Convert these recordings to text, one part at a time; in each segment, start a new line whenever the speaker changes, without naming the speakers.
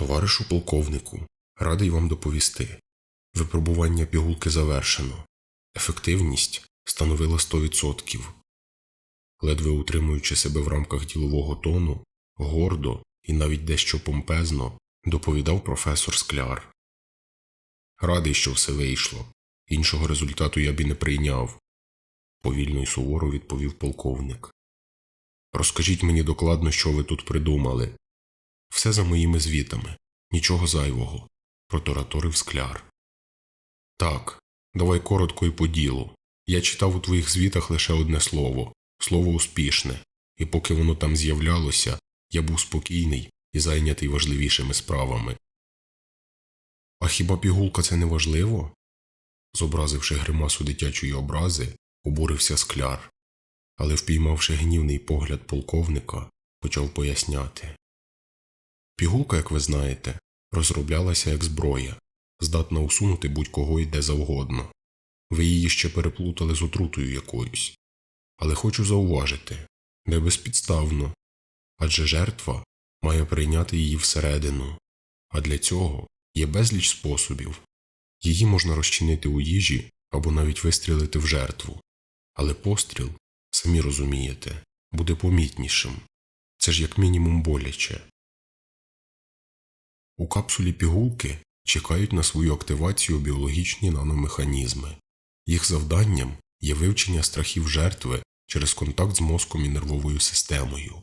Товаришу полковнику, радий вам доповісти. Випробування пігулки завершено. Ефективність становила 100%. Ледве утримуючи себе в рамках ділового тону, гордо і навіть дещо помпезно доповідав професор Скляр. Радий, що все вийшло. Іншого результату я б і не прийняв, повільно й суворо відповів полковник. Розкажіть мені докладно, що ви тут придумали. Все за моїми звітами, нічого зайвого, протораторив скляр. Так, давай коротко і по ділу. Я читав у твоїх звітах лише одне слово слово успішне, і поки воно там з'являлося, я був спокійний і зайнятий важливішими справами. А хіба пігулка це не важливо? Зобразивши гримасу дитячої образи, обурився скляр, але, впіймавши гнівний погляд полковника, почав поясняти. Пігулка, як ви знаєте, розроблялася як зброя, здатна усунути будь-кого й де завгодно. Ви її ще переплутали з отрутою якоюсь. Але хочу зауважити не безпідставно, адже жертва має прийняти її всередину, а для цього є безліч способів. Її можна розчинити у їжі або навіть вистрілити в жертву, але постріл, самі розумієте, буде помітнішим це ж як мінімум боляче. У капсулі пігулки чекають на свою активацію біологічні наномеханізми. Їх завданням є вивчення страхів жертви через контакт з мозком і нервовою системою,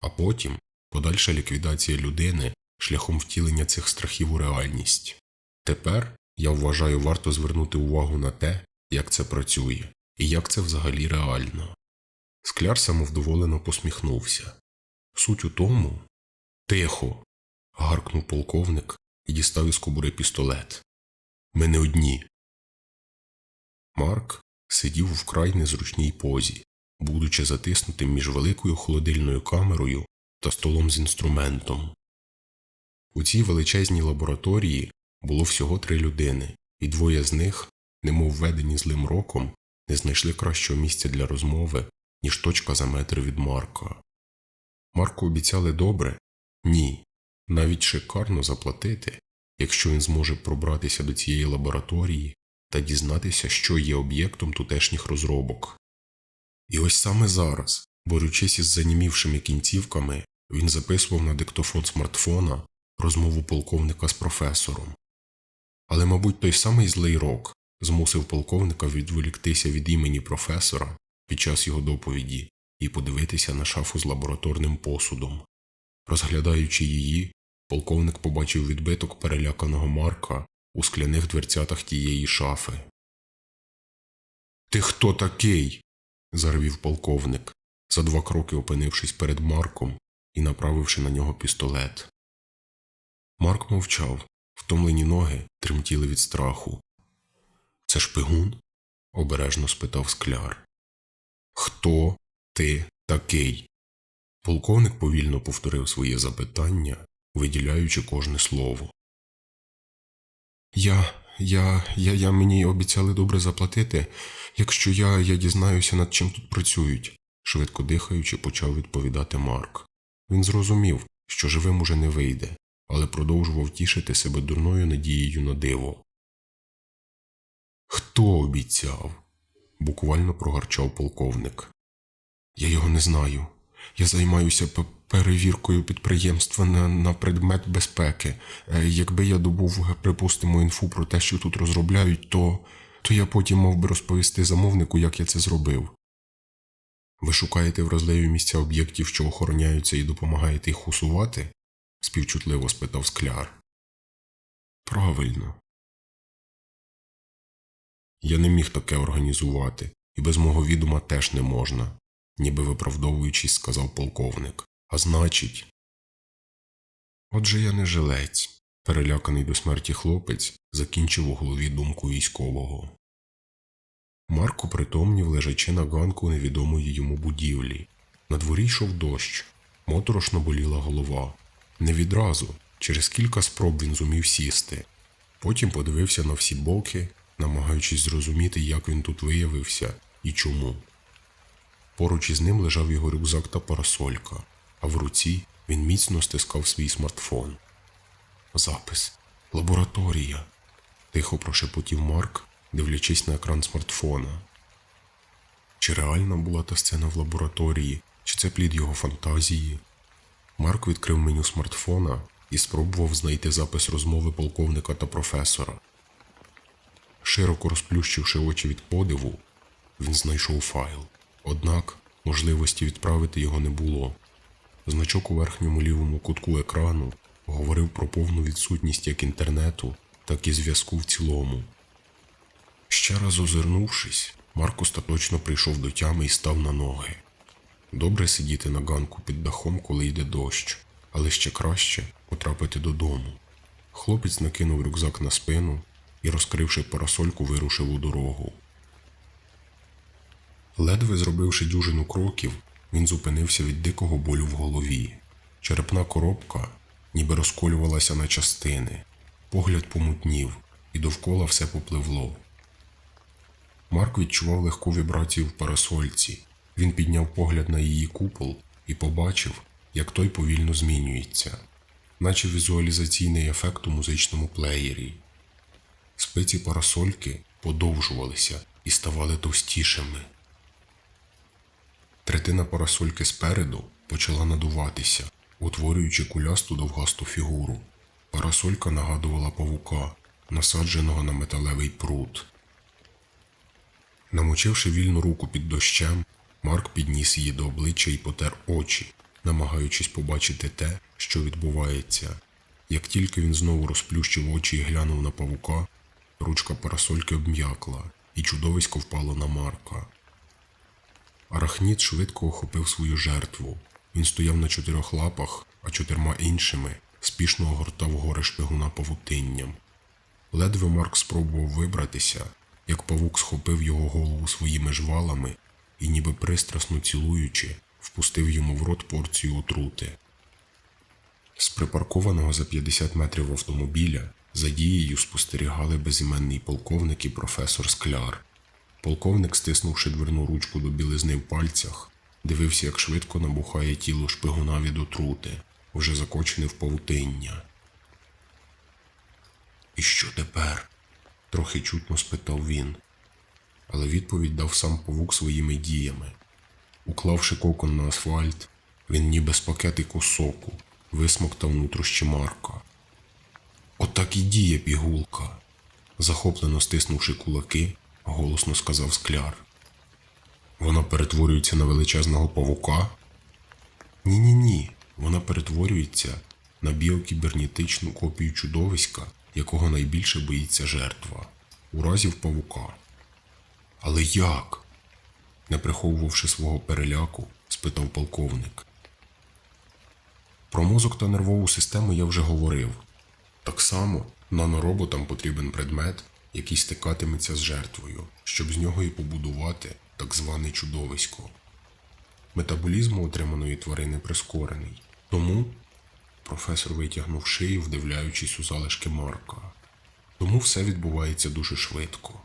а потім подальша ліквідація людини шляхом втілення цих страхів у реальність. Тепер я вважаю, варто звернути увагу на те, як це працює і як це взагалі реально. Скляр самовдоволено посміхнувся. Суть у тому тихо. Гаркнув полковник і дістав із кобури пістолет. Ми не одні. Марк сидів у вкрай незручній позі, будучи затиснутим між великою холодильною камерою та столом з інструментом. У цій величезній лабораторії було всього три людини, і двоє з них, немов введені злим роком, не знайшли кращого місця для розмови, ніж точка за метр від Марка. Марку обіцяли добре? Ні. Навіть шикарно заплатити, якщо він зможе пробратися до цієї лабораторії та дізнатися, що є об'єктом тутешніх розробок. І ось саме зараз, борючись із занімівшими кінцівками, він записував на диктофон смартфона розмову полковника з професором. Але, мабуть, той самий злий рок змусив полковника відволіктися від імені професора під час його доповіді і подивитися на шафу з лабораторним посудом. Розглядаючи її, полковник побачив відбиток переляканого Марка у скляних дверцятах тієї шафи. Ти хто такий? зарвів полковник, за два кроки опинившись перед Марком і направивши на нього пістолет. Марк мовчав, втомлені ноги тремтіли від страху. Це шпигун? обережно спитав скляр. Хто ти такий? Полковник повільно повторив своє запитання, виділяючи кожне слово. Я, я, я, я мені обіцяли добре заплатити, якщо я, я дізнаюся, над чим тут працюють, швидко дихаючи, почав відповідати Марк. Він зрозумів, що живим уже не вийде, але продовжував тішити себе дурною надією на диво. Хто обіцяв? буквально прогарчав полковник. Я його не знаю. Я займаюся перевіркою підприємства на, на предмет безпеки. Е, Якби я добув, припустимо, інфу про те, що тут розробляють, то, то я потім мав би розповісти замовнику, як я це зробив. Ви шукаєте вразливі місця об'єктів, що охороняються, і допомагаєте їх усувати? співчутливо спитав скляр. Правильно. Я не міг таке організувати, і без мого відома теж не можна, ніби виправдовуючись, сказав полковник. А значить. Отже, я не жилець. Переляканий до смерті хлопець закінчив у голові думку військового. Марко притомнів, лежачи на ганку невідомої йому будівлі. На дворі йшов дощ, моторошно боліла голова. Не відразу, через кілька спроб він зумів сісти. Потім подивився на всі боки, намагаючись зрозуміти, як він тут виявився і чому. Поруч із ним лежав його рюкзак та парасолька, а в руці він міцно стискав свій смартфон. Запис. Лабораторія. Тихо прошепотів Марк, дивлячись на екран смартфона. Чи реальна була та сцена в лабораторії, чи це плід його фантазії? Марк відкрив меню смартфона і спробував знайти запис розмови полковника та професора. Широко розплющивши очі від подиву, він знайшов файл. Однак можливості відправити його не було. Значок у верхньому лівому кутку екрану говорив про повну відсутність як інтернету, так і зв'язку в цілому. Ще раз озирнувшись, Марк остаточно прийшов до тями і став на ноги. Добре сидіти на ганку під дахом, коли йде дощ, але ще краще потрапити додому. Хлопець накинув рюкзак на спину і, розкривши парасольку, вирушив у дорогу. Ледве зробивши дюжину кроків, він зупинився від дикого болю в голові. Черепна коробка ніби розколювалася на частини, погляд помутнів, і довкола все попливло. Марк відчував легку вібрацію в парасольці. Він підняв погляд на її купол і побачив, як той повільно змінюється, наче візуалізаційний ефект у музичному плеєрі. Спиці парасольки подовжувалися і ставали товстішими. Третина парасольки спереду почала надуватися, утворюючи кулясту довгасту фігуру. Парасолька нагадувала павука, насадженого на металевий прут. Намочивши вільну руку під дощем, Марк підніс її до обличчя і потер очі, намагаючись побачити те, що відбувається. Як тільки він знову розплющив очі і глянув на павука, ручка парасольки обм'якла, і чудовисько впало на Марка. Арахнід швидко охопив свою жертву. Він стояв на чотирьох лапах, а чотирма іншими спішно огортав гори шпигуна павутинням. Ледве Марк спробував вибратися, як павук схопив його голову своїми жвалами і, ніби пристрасно цілуючи, впустив йому в рот порцію отрути. З припаркованого за 50 метрів автомобіля за дією спостерігали безіменний полковник і професор Скляр. Полковник, стиснувши дверну ручку до білизни в пальцях, дивився, як швидко набухає тіло шпигуна від отрути, вже закочене в павутиння. І що тепер? трохи чутно спитав він. Але відповідь дав сам павук своїми діями. Уклавши кокон на асфальт, він ніби з пакетику соку висмоктав нутрощі Марка. Отак і діє пігулка. Захоплено стиснувши кулаки, голосно сказав скляр. Вона перетворюється на величезного павука? Ні, ні. Вона перетворюється на біокібернетичну копію чудовиська, якого найбільше боїться жертва, уразів павука. Але як? не приховувавши свого переляку, спитав полковник. Про мозок та нервову систему я вже говорив. Так само нанороботам потрібен предмет, який стикатиметься з жертвою, щоб з нього і побудувати так зване чудовисько. Метаболізм отриманої тварини прискорений. Тому професор витягнув шию, вдивляючись у залишки Марка. Тому все відбувається дуже швидко.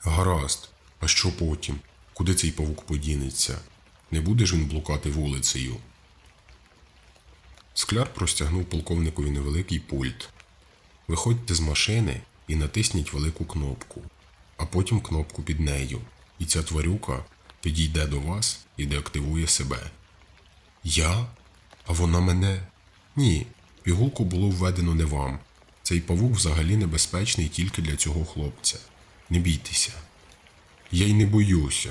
Гаразд, а що потім? Куди цей павук подінеться? Не буде ж він блукати вулицею? Скляр простягнув полковникові невеликий пульт. Виходьте з машини і натисніть велику кнопку, а потім кнопку під нею, і ця тварюка підійде до вас і деактивує себе. Я? А вона мене? Ні, пігулку було введено не вам. Цей павук взагалі небезпечний тільки для цього хлопця. Не бійтеся. Я й не боюся,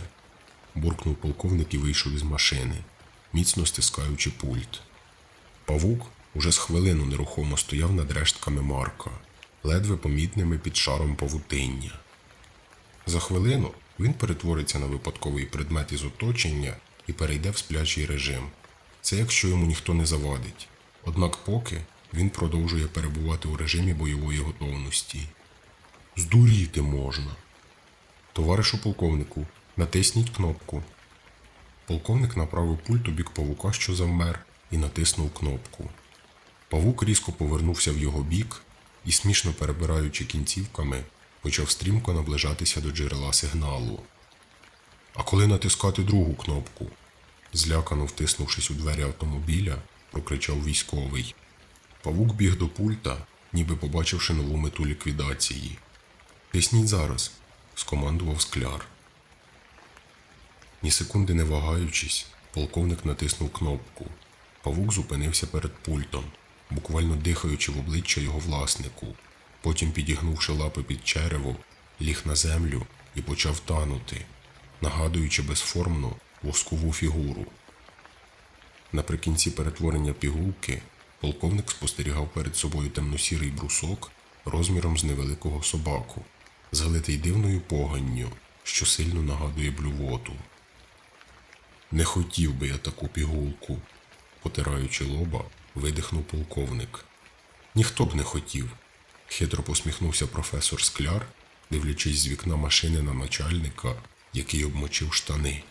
буркнув полковник і вийшов із машини, міцно стискаючи пульт. Павук уже з хвилину нерухомо стояв над рештками Марка, ледве помітними під шаром павутиння. За хвилину він перетвориться на випадковий предмет із оточення і перейде в сплячий режим. Це якщо йому ніхто не завадить. Однак поки він продовжує перебувати у режимі бойової готовності. Здуріти можна. Товаришу полковнику, натисніть кнопку. Полковник направив пульт у бік павука, що завмер, і натиснув кнопку. Павук різко повернувся в його бік і, смішно перебираючи кінцівками, почав стрімко наближатися до джерела сигналу. А коли натискати другу кнопку? злякано втиснувшись у двері автомобіля, прокричав військовий. Павук біг до пульта, ніби побачивши нову мету ліквідації. Тисніть зараз, скомандував скляр. Ні секунди не вагаючись, полковник натиснув кнопку. Павук зупинився перед пультом, буквально дихаючи в обличчя його власнику. Потім, підігнувши лапи під черево, ліг на землю і почав танути, нагадуючи безформну воскову фігуру. Наприкінці перетворення пігулки полковник спостерігав перед собою темно-сірий брусок розміром з невеликого собаку, залитий дивною поганню, що сильно нагадує блювоту. Не хотів би я таку пігулку, потираючи лоба, видихнув полковник. Ніхто б не хотів, хитро посміхнувся професор Скляр, дивлячись з вікна машини на начальника, який обмочив штани.